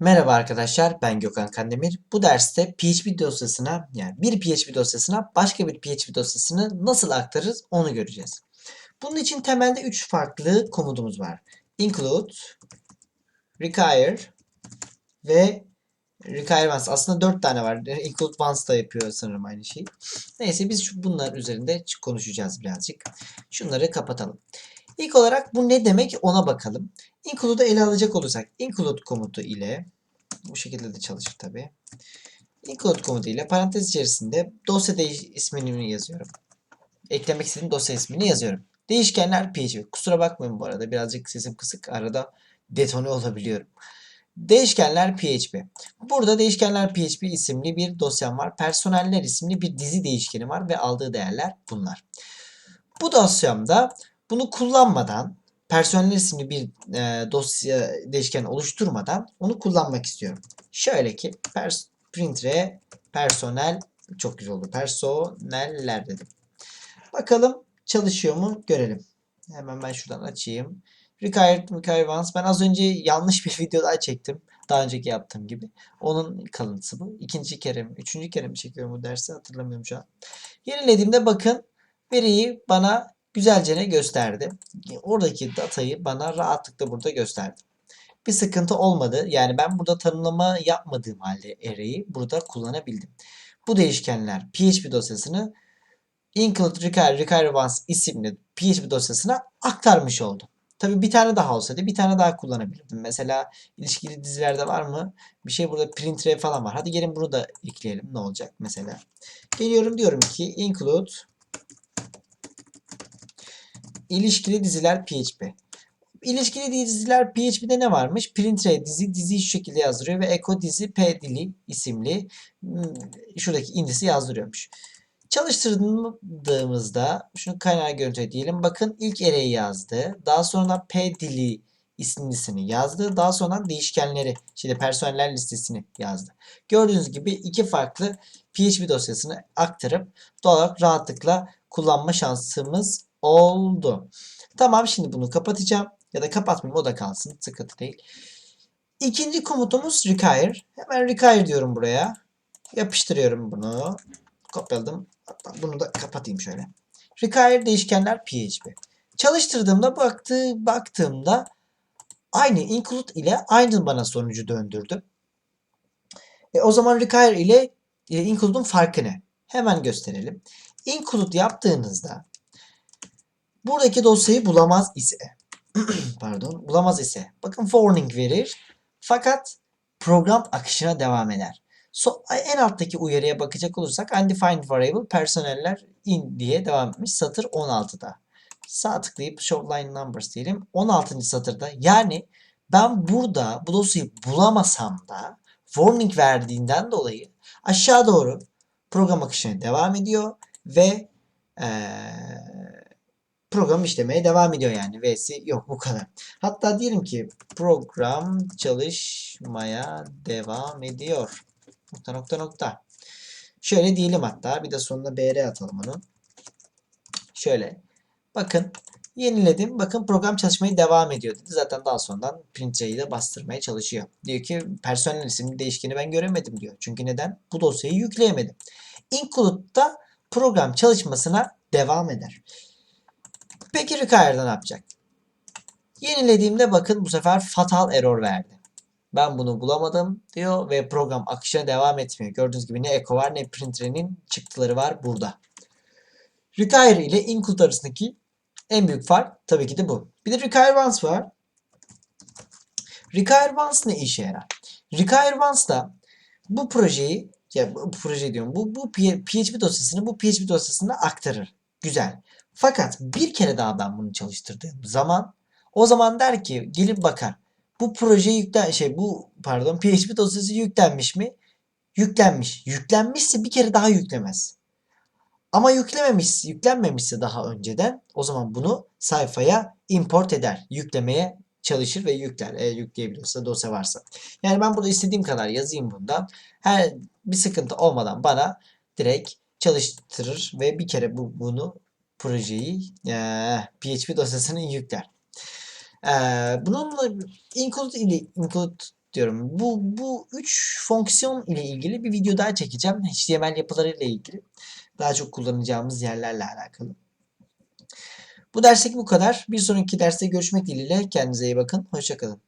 Merhaba arkadaşlar, ben Gökhan Kandemir. Bu derste PHP dosyasına, yani bir PHP dosyasına başka bir PHP dosyasını nasıl aktarırız onu göreceğiz. Bunun için temelde 3 farklı komutumuz var. Include, require ve require once. Aslında 4 tane var. Include once da yapıyor sanırım aynı şeyi. Neyse biz şu bunlar üzerinde konuşacağız birazcık. Şunları kapatalım. İlk olarak bu ne demek ona bakalım. Include'u ele alacak olursak include komutu ile bu şekilde de çalışır tabi. Include komutu ile parantez içerisinde dosya ismini yazıyorum. Eklemek istediğim dosya ismini yazıyorum. Değişkenler PHP. Kusura bakmayın bu arada birazcık sesim kısık. Arada detone olabiliyorum. Değişkenler PHP. Burada değişkenler PHP isimli bir dosyam var. Personeller isimli bir dizi değişkeni var ve aldığı değerler bunlar. Bu dosyamda bunu kullanmadan personel isimli bir e, dosya değişken oluşturmadan onu kullanmak istiyorum. Şöyle ki pers printre personel çok güzel oldu. Personeller dedim. Bakalım çalışıyor mu görelim. Hemen ben şuradan açayım. Required, once. Ben az önce yanlış bir video daha çektim. Daha önceki yaptığım gibi. Onun kalıntısı bu. İkinci kere mi, üçüncü kere mi çekiyorum bu dersi hatırlamıyorum şu an. Yenilediğimde bakın veriyi bana güzelce ne gösterdi. Oradaki datayı bana rahatlıkla burada gösterdi. Bir sıkıntı olmadı. Yani ben burada tanımlama yapmadığım halde array'i burada kullanabildim. Bu değişkenler PHP dosyasını include require, require once isimli PHP dosyasına aktarmış oldu. Tabii bir tane daha olsaydı bir tane daha kullanabilirdim. Mesela ilişkili dizilerde var mı? Bir şey burada print falan var. Hadi gelin bunu da ekleyelim. Ne olacak mesela? Geliyorum diyorum ki include İlişkili diziler PHP. İlişkili diziler PHP'de ne varmış? Printre dizi, diziyi şu şekilde yazdırıyor ve echo dizi p dili isimli hmm, şuradaki indisi yazdırıyormuş. Çalıştırdığımızda şunu kaynağı görüntü diyelim. Bakın ilk array'i yazdı. Daha sonra p dili isimlisini yazdı. Daha sonra değişkenleri, işte personeller listesini yazdı. Gördüğünüz gibi iki farklı PHP dosyasını aktarıp doğal olarak rahatlıkla kullanma şansımız oldu. Tamam şimdi bunu kapatacağım. Ya da kapatmayayım o da kalsın. Sıkıntı değil. İkinci komutumuz require. Hemen require diyorum buraya. Yapıştırıyorum bunu. Kopyaladım. Hatta bunu da kapatayım şöyle. Require değişkenler PHP. Çalıştırdığımda baktı, baktığımda aynı include ile aynı bana sonucu döndürdü. E, o zaman require ile e, include'un farkı ne? Hemen gösterelim. Include yaptığınızda buradaki dosyayı bulamaz ise pardon bulamaz ise bakın warning verir fakat program akışına devam eder. So, en alttaki uyarıya bakacak olursak undefined variable personeller in diye devam etmiş satır 16'da. Sağ tıklayıp show line numbers diyelim. 16. satırda yani ben burada bu dosyayı bulamasam da warning verdiğinden dolayı aşağı doğru program akışına devam ediyor ve ee, program işlemeye devam ediyor yani. V'si yok bu kadar. Hatta diyelim ki program çalışmaya devam ediyor. Nokta nokta nokta. Şöyle diyelim hatta. Bir de sonuna br atalım onu. Şöyle. Bakın yeniledim. Bakın program çalışmaya devam ediyor dedi. Zaten daha sonradan print'yi de bastırmaya çalışıyor. Diyor ki personel isimli değişkeni ben göremedim diyor. Çünkü neden? Bu dosyayı yükleyemedim. Include'da program çalışmasına devam eder. Peki require'da ne yapacak? Yenilediğimde bakın bu sefer fatal error verdi. Ben bunu bulamadım diyor ve program akışına devam etmiyor. Gördüğünüz gibi ne echo var ne printer'in çıktıları var burada. Require ile include arasındaki en büyük fark tabii ki de bu. Bir de require once var. Require once ne işe yarar? Require once da bu projeyi ya bu proje diyorum bu, bu PHP dosyasını bu PHP dosyasına aktarır. Güzel. Fakat bir kere daha ben bunu çalıştırdığım zaman o zaman der ki gelip bakar. Bu proje yüklen şey bu pardon PHP dosyası yüklenmiş mi? Yüklenmiş. Yüklenmişse bir kere daha yüklemez. Ama yüklememiş, yüklenmemişse daha önceden o zaman bunu sayfaya import eder. Yüklemeye çalışır ve yükler. Eğer yükleyebiliyorsa dosya varsa. Yani ben burada istediğim kadar yazayım bundan. Her bir sıkıntı olmadan bana direkt çalıştırır ve bir kere bu, bunu projeyi e, PHP dosyasını yükler. E, bununla include ile include diyorum. Bu bu üç fonksiyon ile ilgili bir video daha çekeceğim. HTML yapıları ile ilgili. Daha çok kullanacağımız yerlerle alakalı. Bu derslik bu kadar. Bir sonraki derste görüşmek dileğiyle. Kendinize iyi bakın. Hoşçakalın.